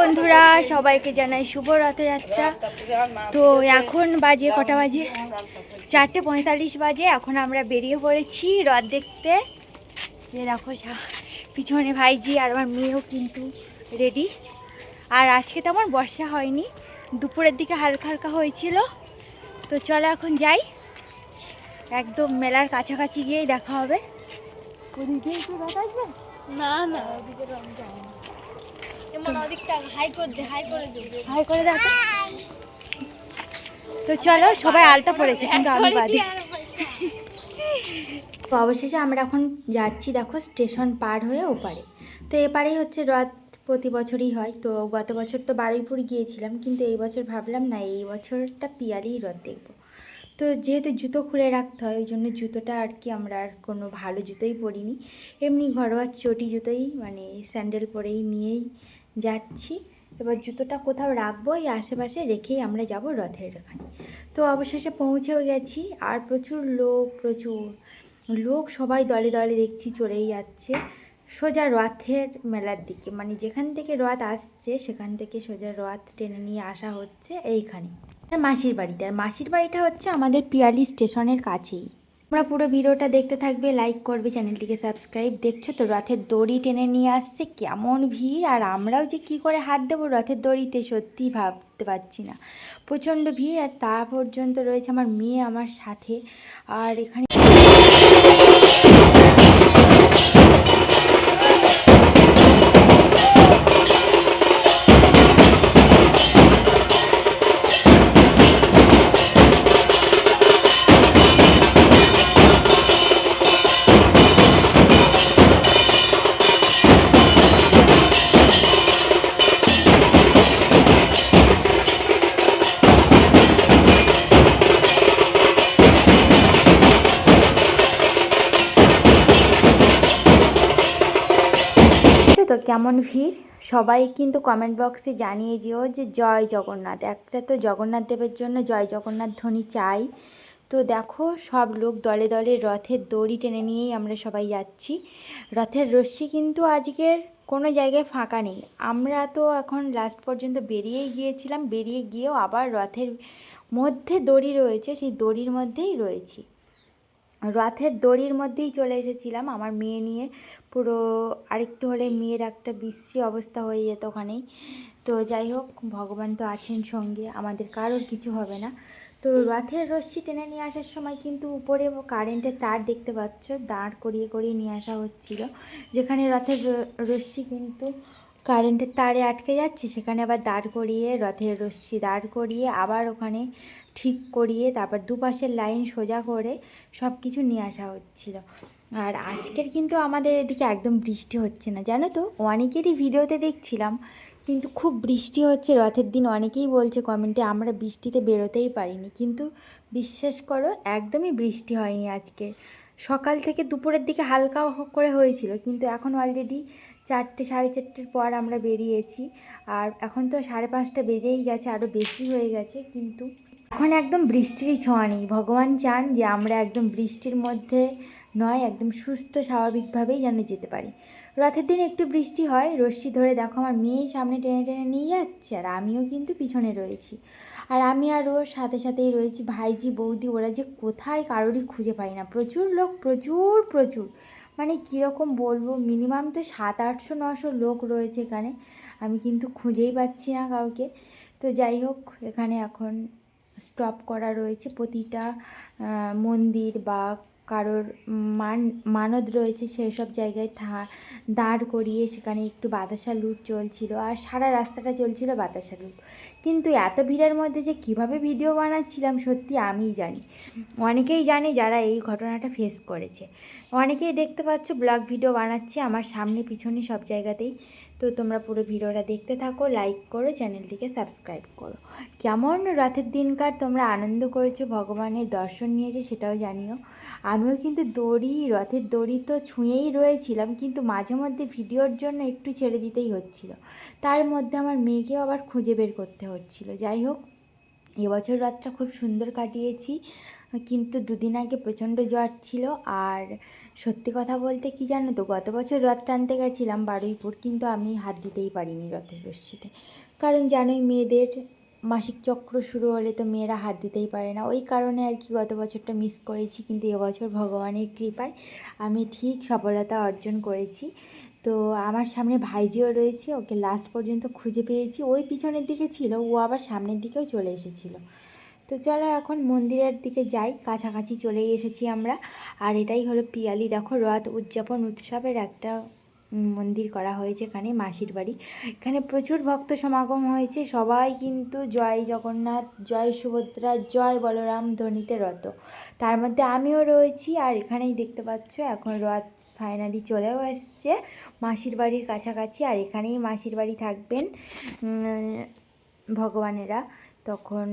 বন্ধুরা সবাইকে জানাই শুভ রথযাত্রা। তো এখন বাজে কটা বাজে? চারটে পঁয়তাল্লিশ বাজে এখন আমরা বেরিয়ে পড়েছি রথ দেখতে। যে দেখো সা- পিছনে ভাইজি আর আমার মেয়েও কিন্তু রেডি আর আজকে তেমন বর্ষা হয়নি দুপুরের দিকে হালকা হালকা হয়েছিল। তো চলো এখন যাই একদম মেলার কাছাকাছি গিয়েই দেখা হবে। একটু রথ আসবে না না। ওদিকে রং যায় না হাই করে দে হাই করে দে। হাই করে দেখো তো। চলো সবাই আলতা পড়েছে কিন্তু আমি বাদে। তো অবশেষে আমরা এখন যাচ্ছি দেখো স্টেশন পার হয়ে ওপারে। তো এপারেই হচ্ছে রথ প্রতি বছরই হয়। তো গত বছর তো বারুইপুর গিয়েছিলাম কিন্তু এই বছর ভাবলাম না এই বছরটা পিয়ারেই রথ দেখব। তো যেহেতু জুতো খুলে রাখতে হয় ওই জন্য জুতোটা আর কি আমরা আর কোনো ভালো জুতোই পরিনি। এমনি ঘরোয়া চটি জুতোই মানে স্যান্ডেল পরেই নিয়েই যাচ্ছি। এবার জুতোটা কোথাও রাখব, এই আশেপাশে রেখেই আমরা যাব রথের ওখানে। তো অবশেষে পৌঁছেও গেছি, আর প্রচুর লোক প্রচুর লোক, সবাই দলে দলে দেখছি চলেই যাচ্ছে। সোজা রথের মেলার দিকে মানে যেখান থেকে রথ আসছে, সেখান থেকে সোজা রথ টেনে নিয়ে আসা হচ্ছে এইখানে। মাসির বাড়িতে, আর মাসির বাড়িটা হচ্ছে আমাদের পিয়ালি স্টেশনের কাছেই। তোমরা পুরো ভিডিওটা দেখতে থাকবে লাইক করবে, চ্যানেলটিকে সাবস্ক্রাইব দেখছ তো, রথের দড়ি টেনে নিয়ে আসছে, কেমন ভিড়। আর আমরাও যে কি করে হাত দেবো রথের দড়িতে, সত্যি ভাবতে পারছি না। প্রচণ্ড ভিড়, আর তা পর্যন্ত রয়েছে আমার মেয়ে আমার সাথে। আর এখানে তো কেমন ভিড়? সবাই কিন্তু কমেন্ট বক্সে জানিয়ে যেও যে জয় জগন্নাথ। একটা তো জগন্নাথ দেবের জন্য জয় জগন্নাথ ধ্বনি চাই। তো দেখো, সব লোক দলে দলে রথের দড়ি টেনে নিয়েই আমরা সবাই যাচ্ছি। রথের রশ্মি কিন্তু আজকের কোনো জায়গায় ফাঁকা নেই। আমরা তো এখন লাস্ট পর্যন্ত বেরিয়েই গিয়েছিলাম। বেরিয়ে গিয়েও আবার রথের মধ্যে দড়ি রয়েছে, সেই দড়ির মধ্যেই রয়েছি। রথের দড়ির মধ্যেই চলে এসেছিলাম। আমার মেয়ে নিয়ে পুরো আরেকটু হলে মেয়ের একটা বিশ্রী অবস্থা হয়ে যেত ওখানেই। তো যাই হোক, ভগবান তো আছেন সঙ্গে, আমাদের কারোর কিছু হবে না। তো রথের রশ্মি টেনে নিয়ে আসার সময় কিন্তু উপরে কারেন্টের তার দেখতে পাচ্ছ, দাঁড় করিয়ে করিয়ে নিয়ে আসা হচ্ছিল। যেখানে রথের রশ্মি কিন্তু কারেন্টের তারে আটকে যাচ্ছে, সেখানে আবার দাঁড় করিয়ে, রথের রশ্মি দাঁড় করিয়ে, আবার ওখানে ঠিক করিয়ে, তারপর দুপাশের লাইন সোজা করে সব কিছু নিয়ে আসা হচ্ছিল। আর আজকের কিন্তু আমাদের এদিকে একদম বৃষ্টি হচ্ছে না। জানো তো, অনেকেরই ভিডিওতে দেখছিলাম, কিন্তু খুব বৃষ্টি হচ্ছে, রথের দিন অনেকেই বলছে কমেন্টে, আমরা বৃষ্টিতে বেরোতেই পারিনি। কিন্তু বিশ্বাস করো, একদমই বৃষ্টি হয়নি আজকে। সকাল থেকে দুপুরের দিকে হালকা করে হয়েছিল, কিন্তু এখন অলরেডি চারটে, সাড়ে চারটের পর আমরা বেরিয়েছি। আর এখন তো সাড়ে পাঁচটা বেজেই গেছে আরও বেশি হয়ে গেছে, কিন্তু এখন একদম বৃষ্টিরই ছোঁয়া নেই। ভগবান চান যে আমরা একদম বৃষ্টির মধ্যে নয়, একদম সুস্থ, স্বাভাবিকভাবেই যেন যেতে পারি। রথের দিন একটু বৃষ্টি হয়, রশ্মি ধরে দেখো, আমার মেয়ে সামনে টেনে টেনে নিয়ে যাচ্ছে, আর আমিও কিন্তু পিছনে রয়েছি। আর আমি আর ওর সাথে সাথেই রয়েছি। ভাইজি, বৌদি, ওরা যে কোথায় কারোরই খুঁজে পাই না। প্রচুর লোক, প্রচুর প্রচুর। মানে কীরকম বলব? মিনিমাম তো সাত, আটশো নশো লোক রয়েছে এখানে। আমি কিন্তু খুঁজেই পাচ্ছি না কাউকে। তো যাই হোক, এখানে এখন স্টপ করা রয়েছে। প্রতিটা মন্দির বা কারোর মান, মানদ রয়েছে সেই সব জায়গায় দাঁড় করিয়ে সেখানে একটু বাতাসা লুট চলছিল আর সারা রাস্তাটা চলছিল বাতাসা লুট। কিন্তু এত ভিড়ের মধ্যে যে কীভাবে ভিডিও বানাচ্ছিলাম সত্যি আমিই জানি। অনেকেই জানে যারা এই ঘটনাটা ফেস করেছে। অনেকেই দেখতে পাচ্ছ ব্লগ ভিডিও বানাচ্ছি, আমার সামনে পিছনে সব জায়গাতেই তো তোমরা পুরো ভিডিওটা দেখতে থাকো লাইক করো, চ্যানেলটিকে সাবস্ক্রাইব করো। কেমন রথের দিনকার তোমরা আনন্দ করেছ, ভগবানের দর্শন নিয়েছো সেটাও জানিও। আমিও কিন্তু দড়ি, রথের দড়ি তো ছুঁয়েই রয়েছিলাম, কিন্তু মাঝে মধ্যে ভিডিওর জন্য একটু ছেড়ে দিতেই হচ্ছিল। তার মধ্যে আমার মেয়েকেও আবার খুঁজে বের করতে হচ্ছিল। যাই হোক, এবছর রাতটা খুব সুন্দর কাটিয়েছি, কিন্তু দুদিন আগে প্রচণ্ড জ্বর ছিল, আর সত্যি কথা বলতে কি জানো তো, গত বছর রথ টানতে গেছিলাম বারুইপুর, কিন্তু আমি হাত দিতেই পারিনি রথের রশ্মিতে কারণ জানোই মেয়েদের মাসিক চক্র শুরু হলে তো মেয়েরা হাত দিতেই পারে না। ওই কারণে আর কি গত বছরটা মিস করেছি, কিন্তু এবছর ভগবানের কৃপায় আমি ঠিক সফলতা অর্জন করেছি। তো আমার সামনে ভাইজিও রয়েছে, ওকে লাস্ট পর্যন্ত খুঁজে পেয়েছি। ওই পিছনের দিকে ছিল, ও আবার সামনের দিকেও চলে এসেছিল। তো চলো এখন মন্দিরের দিকে যাই, কাছাকাছি চলেই এসেছি আমরা। আর এটাই হলো পিয়ালি। দেখো, রথ উদযাপন উৎসবের একটা মন্দির করা হয়েছে এখানে, মাসির বাড়ি। এখানে প্রচুর ভক্ত সমাগম হয়েছে। সবাই কিন্তু জয় জগন্নাথ, জয় সুভদ্রা, জয় বলরাম ধ্বনিতে রত। তার মধ্যে আমিও রয়েছি, আর এখানেই দেখতে পাচ্ছ, এখন রথ ফাইনালি চলেও এসছে মাসির বাড়ির কাছাকাছি। আর এখানেই মাসির বাড়ি থাকবেন ভগবানেরা। তখন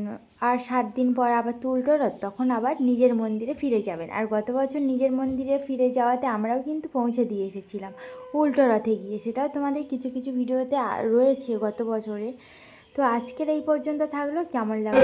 আর সাত দিন পর আবার তো উল্টো রথ তখন আবার নিজের মন্দিরে ফিরে যাবেন। আর গত বছর নিজের মন্দিরে ফিরে যাওয়াতে আমরাও কিন্তু পৌঁছে দিয়ে এসেছিলাম উল্টো রথে গিয়ে। সেটাও তোমাদের কিছু কিছু ভিডিওতে রয়েছে গত বছরে। তো আজকের এই পর্যন্ত থাকল। কেমন লাগল?